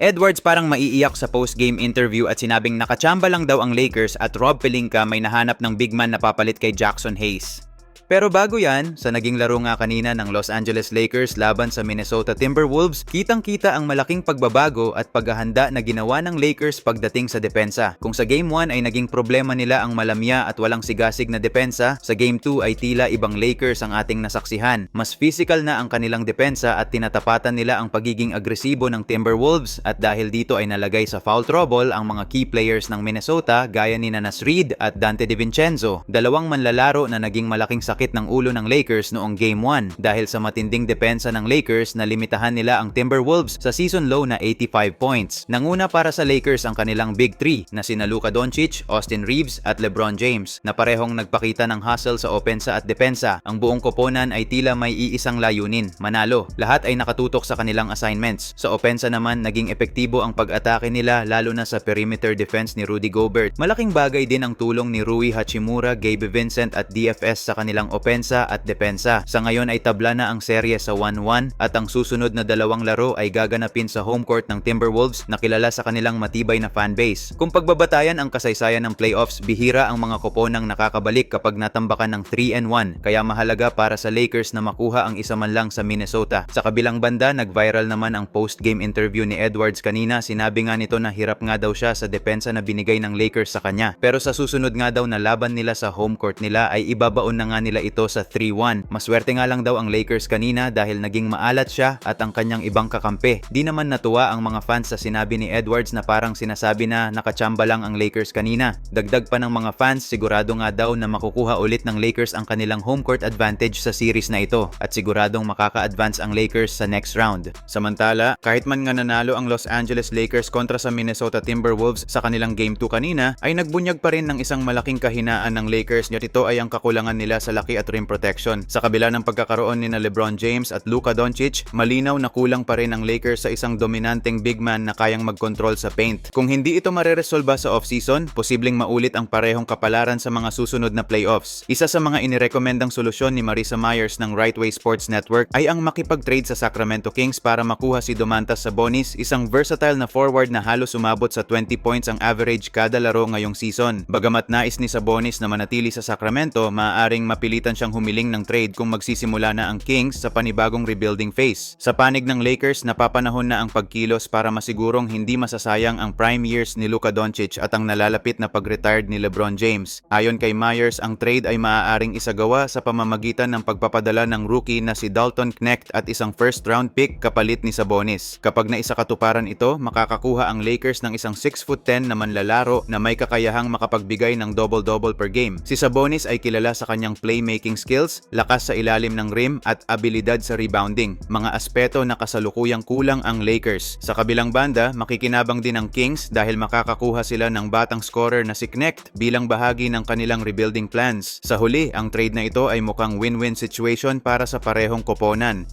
Edwards parang maiiyak sa post-game interview at sinabing nakachamba lang daw ang Lakers at Rob Pelinka may nahanap ng big man na papalit kay Jackson Hayes. Pero bago yan, sa naging laro nga kanina ng Los Angeles Lakers laban sa Minnesota Timberwolves, kitang-kita ang malaking pagbabago at paghahanda na ginawa ng Lakers pagdating sa depensa. Kung sa Game 1 ay naging problema nila ang malamya at walang sigasig na depensa, sa Game 2 ay tila ibang Lakers ang ating nasaksihan. Mas physical na ang kanilang depensa at tinatapatan nila ang pagiging agresibo ng Timberwolves at dahil dito ay nalagay sa foul trouble ang mga key players ng Minnesota gaya ni Nanas Reed at Dante DiVincenzo, dalawang manlalaro na naging malaking sakit ng ulo ng Lakers noong Game 1 dahil sa matinding depensa ng Lakers na limitahan nila ang Timberwolves sa season low na 85 points. Nanguna para sa Lakers ang kanilang Big 3 na sina Luka Doncic, Austin Reeves at LeBron James na parehong nagpakita ng hustle sa opensa at depensa. Ang buong koponan ay tila may iisang layunin, manalo. Lahat ay nakatutok sa kanilang assignments. Sa opensa naman, naging epektibo ang pag-atake nila lalo na sa perimeter defense ni Rudy Gobert. Malaking bagay din ang tulong ni Rui Hachimura, Gabe Vincent at DFS sa kanilang opensa at depensa. Sa ngayon ay tabla na ang serye sa 1-1 at ang susunod na dalawang laro ay gaganapin sa home court ng Timberwolves na kilala sa kanilang matibay na fanbase. Kung pagbabatayan ang kasaysayan ng playoffs, bihira ang mga koponang nakakabalik kapag natambakan ng 3-1 kaya mahalaga para sa Lakers na makuha ang isa man lang sa Minnesota. Sa kabilang banda, nag-viral naman ang post-game interview ni Edwards kanina. Sinabi nga nito na hirap nga daw siya sa depensa na binigay ng Lakers sa kanya. Pero sa susunod nga daw na laban nila sa home court nila ay ibabaon na nga nila ito sa 3-1. Maswerte nga lang daw ang Lakers kanina dahil naging maalat siya at ang kanyang ibang kakampi. Di naman natuwa ang mga fans sa sinabi ni Edwards na parang sinasabi na nakachamba lang ang Lakers kanina. Dagdag pa ng mga fans, sigurado nga daw na makukuha ulit ng Lakers ang kanilang home court advantage sa series na ito at siguradong makaka-advance ang Lakers sa next round. Samantala, kahit man nga nanalo ang Los Angeles Lakers kontra sa Minnesota Timberwolves sa kanilang Game 2 kanina, ay nagbunyag pa rin ng isang malaking kahinaan ng Lakers at ito ay ang kakulangan nila sa laki at rim protection. Sa kabila ng pagkakaroon ni na LeBron James at Luka Doncic, malinaw na kulang pa rin ang Lakers sa isang dominanteng big man na kayang mag-control sa paint. Kung hindi ito mareresolba sa offseason, posibleng maulit ang parehong kapalaran sa mga susunod na playoffs. Isa sa mga inirekomendang solusyon ni Marisa Myers ng Rightway Sports Network ay ang makipag-trade sa Sacramento Kings para makuha si Domantas Sabonis, isang versatile na forward na halos umabot sa 20 points ang average kada laro ngayong season. Bagamat nais ni Sabonis na manatili sa Sacramento, maaaring mapilitan siyang humiling ng trade kung magsisimula na ang Kings sa panibagong rebuilding phase. Sa panig ng Lakers, napapanahon na ang pagkilos para masigurong hindi masasayang ang prime years ni Luka Doncic at ang nalalapit na pag-retired ni LeBron James. Ayon kay Myers, ang trade ay maaaring isagawa sa pamamagitan ng pagpapadala ng rookie na si Dalton Knecht at isang first round pick kapalit ni Sabonis. Kapag naisakatuparan ito, makakakuha ang Lakers ng isang 6'10 na manlalaro na may kakayahang makapagbigay ng double-double per game. Si Sabonis ay kilala sa kanyang playmaking skills, lakas sa ilalim ng rim at abilidad sa rebounding, mga aspeto na kasalukuyang kulang ang Lakers. Sa kabilang banda, makikinabang din ang Kings dahil makakakuha sila ng batang scorer na si Knecht bilang bahagi ng kanilang rebuilding plans. Sa huli, ang trade na ito ay mukhang win-win situation para sa parehong koponan.